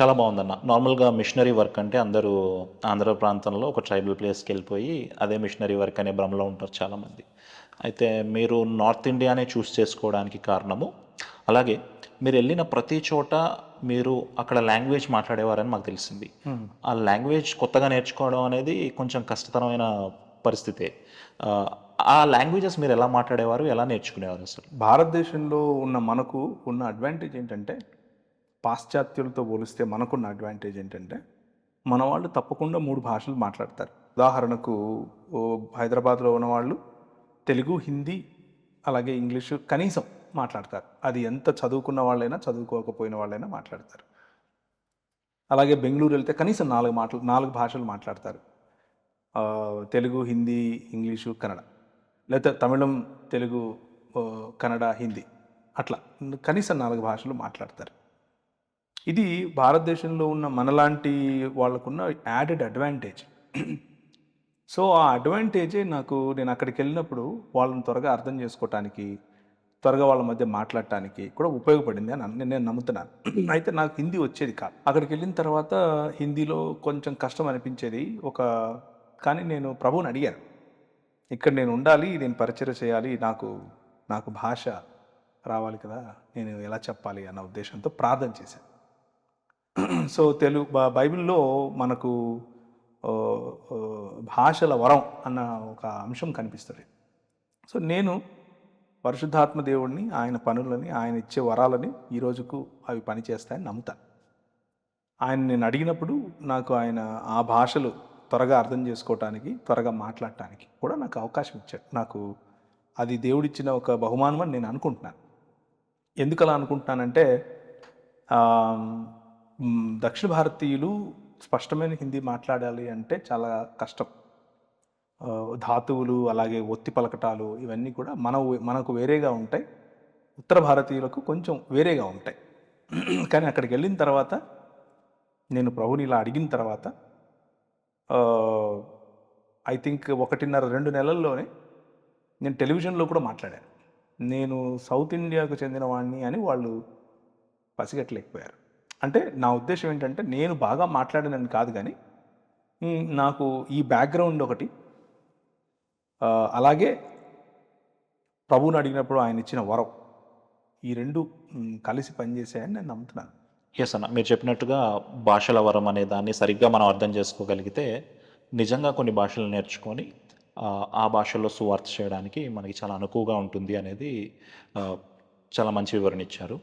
చాలా బాగుందన్న. నార్మల్గా మిషనరీ వర్క్ అంటే అందరూ ఆంధ్ర ప్రాంతంలో ఒక ట్రైబల్ ప్లేస్కి వెళ్ళిపోయి అదే మిషనరీ వర్క్ అనే భ్రమలో ఉంటారు చాలామంది. అయితే మీరు నార్త్ ఇండియానే చూస్ చేసుకోవడానికి కారణము అలాగే మీరు వెళ్ళిన ప్రతి చోట మీరు అక్కడ లాంగ్వేజ్ మాట్లాడేవారని మాకు తెలిసింది. ఆ లాంగ్వేజ్ కొత్తగా నేర్చుకోవడం అనేది కొంచెం కష్టతరమైన పరిస్థితే. ఆ, లాంగ్వేజెస్ మీరు ఎలా మాట్లాడేవారు ఎలా నేర్చుకునేవారు అసలు? భారతదేశంలో ఉన్న మనకు ఉన్న అడ్వాంటేజ్ ఏంటంటే పాశ్చాత్యులతో పోలిస్తే మనకున్న అడ్వాంటేజ్ ఏంటంటే మన వాళ్ళు తప్పకుండా మూడు భాషలు మాట్లాడతారు. ఉదాహరణకు హైదరాబాద్లో ఉన్న వాళ్ళు తెలుగు హిందీ అలాగే ఇంగ్లీషు కనీసం మాట్లాడతారు. అది ఎంత చదువుకున్న వాళ్ళైనా చదువుకోకపోయిన వాళ్ళైనా మాట్లాడతారు. అలాగే బెంగళూరు వెళ్తే కనీసం నాలుగు మాటలు నాలుగు భాషలు మాట్లాడతారు. తెలుగు హిందీ ఇంగ్లీషు కన్నడ. లేకపోతే తమిళం తెలుగు కన్నడ హిందీ అట్లా. కనీసం నాలుగు భాషలు మాట్లాడతారు. ఇది భారతదేశంలో ఉన్న మనలాంటి వాళ్ళకున్న యాడెడ్ అడ్వాంటేజ్ సో ఆ అడ్వాంటేజే నాకు నేను అక్కడికి వెళ్ళినప్పుడు వాళ్ళని త్వరగా అర్థం చేసుకోవటానికి త్వరగా వాళ్ళ మధ్య మాట్లాడటానికి కూడా ఉపయోగపడింది అని నేను నమ్ముతున్నాను. అయితే నాకు హిందీ వచ్చేది కాదు. అక్కడికి వెళ్ళిన తర్వాత హిందీలో కొంచెం కష్టం అనిపించేది ఒక కానీ నేను ప్రభువుని అడిగాను. ఇక్కడ నేను ఉండాలి నేను పరిచయం చేయాలి నాకు నాకు భాష రావాలి కదా నేను ఎలా చెప్పాలి అన్న ఉద్దేశంతో ప్రార్థన చేశాను. సో తెలుగు బైబిల్లో మనకు భాషల వరం అన్న ఒక అంశం కనిపిస్తుంది. సో నేను పరిశుద్ధాత్మ దేవుడిని ఆయన పనులని ఆయన ఇచ్చే వరాలని ఈ రోజుకు అవి పనిచేస్తాయని నమ్ముతాను ఆయన నేను అడిగినప్పుడు నాకు ఆయన ఆ భాషలు త్వరగా అర్థం చేసుకోవటానికి త్వరగా మాట్లాడటానికి కూడా నాకు అవకాశం ఇచ్చాడు. నాకు అది దేవుడిచ్చిన ఒక బహుమానం అని నేను అనుకుంటున్నాను. ఎందుకలా అనుకుంటున్నానంటే దక్షిణ భారతీయులు స్పష్టమైన హిందీ మాట్లాడాలి అంటే చాలా కష్టం. ధాతువులు అలాగే ఒత్తి పలకటాలు ఇవన్నీ కూడా మన మనకు వేరేగా ఉంటాయి. ఉత్తర భారతీయులకు కొంచెం వేరేగా ఉంటాయి. కానీ అక్కడికి వెళ్ళిన తర్వాత నేను ప్రభుని ఇలా అడిగిన తర్వాత ఐ థింక్ ఒకటిన్నర రెండు నెలల్లోనే నేను టెలివిజన్లో కూడా మాట్లాడాను. నేను సౌత్ ఇండియాకు చెందిన వాడిని అని వాళ్ళు పసిగట్టలేకపోయారు. అంటే నా ఉద్దేశం ఏంటంటే నేను బాగా మాట్లాడినని కాదు కానీ నాకు ఈ బ్యాక్గ్రౌండ్ ఒకటి అలాగే ప్రభువుని అడిగినప్పుడు ఆయన ఇచ్చిన వరం ఈ రెండు కలిసి పనిచేసాయని నేను నమ్ముతున్నాను. ఎస్ అన్న. మీరు చెప్పినట్టుగా భాషల వరం అనే దాన్ని సరిగ్గా మనం అర్థం చేసుకోగలిగితే నిజంగా కొన్ని భాషలు నేర్చుకొని ఆ, భాషల్లో సువార్త చేయడానికి మనకి చాలా అనుకువగా ఉంటుంది అనేది చాలా మంచి వివరణ ఇచ్చారు.